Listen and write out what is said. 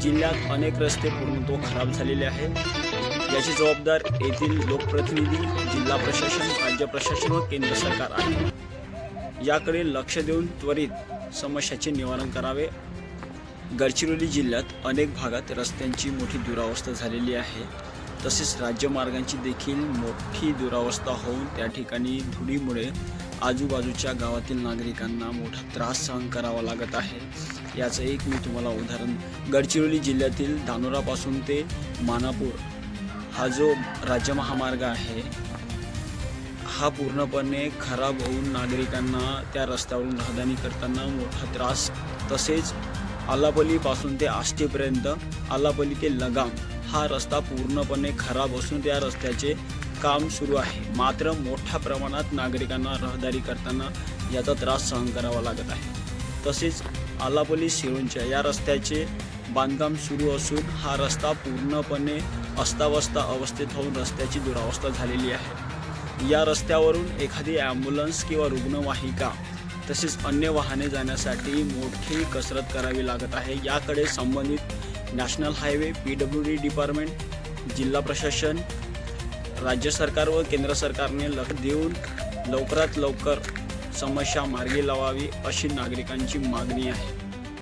जिल्ह्यात अनेक रस्ते पूर्णतः खराब झालेले आहे याची जबाबदार येथील लोकप्रतिनिधी जिल्हा प्रशासन राज्य प्रशासन व केंद्र सरकार आहे. याकडे लक्ष देऊन त्वरित समस्याचे निवारण करावे. गडचिरोली जिल्ह्यात अनेक भागात रस्त्यांची मोठी दुरावस्था झालेली आहे. तसेच राज्यमार्गांची देखील मोठी दुरावस्था होऊन त्या ठिकाणी धुळीमुळे आजूबाजूच्या गावातील नागरिकांना मोठा त्रास सहन करावा लागत आहे. याचं एक मी तुम्हाला उदाहरण. गडचिरोली जिल्ह्यातील धानोरापासून ते मानापूर. हा जो राज्य महामार्ग आहे हा पूर्णपणे खराब होऊन नागरिकांना त्या रस्त्यावरून रहदारी करताना मोठा त्रास. तसेच आलापल्लीपासून ते आष्टीपर्यंत आलापल्ली ते लगाम हा रस्ता पूर्णपणे खराब असून त्या रस्त्याचे काम सुरू आहे. मात्र मोठ्या प्रमाणात नागरिकांना रहदारी करताना याचा त्रास सहन करावा लागत आहे. तसेच आलापली शिरोंच्या या रस्त्याचे बांधकाम सुरू असून हा रस्ता पूर्णपणे अस्तावस्था अवस्थेत होऊन रस्त्याची दुरावस्था झालेली आहे. या रस्त्यावरून एखादी ॲम्ब्युलन्स किंवा रुग्णवाहिका तसेच अन्य वाहने जाण्यासाठी मोठी कसरत करावी लागत आहे. याकडे संबंधित national highway P W D department जिल्हा प्रशासन राज्य सरकार व केंद्र सरकारने लक्ष देऊन लवकरात लवकर समस्या मार्गी लावावी अशी नागरिकांची मागणी आहे.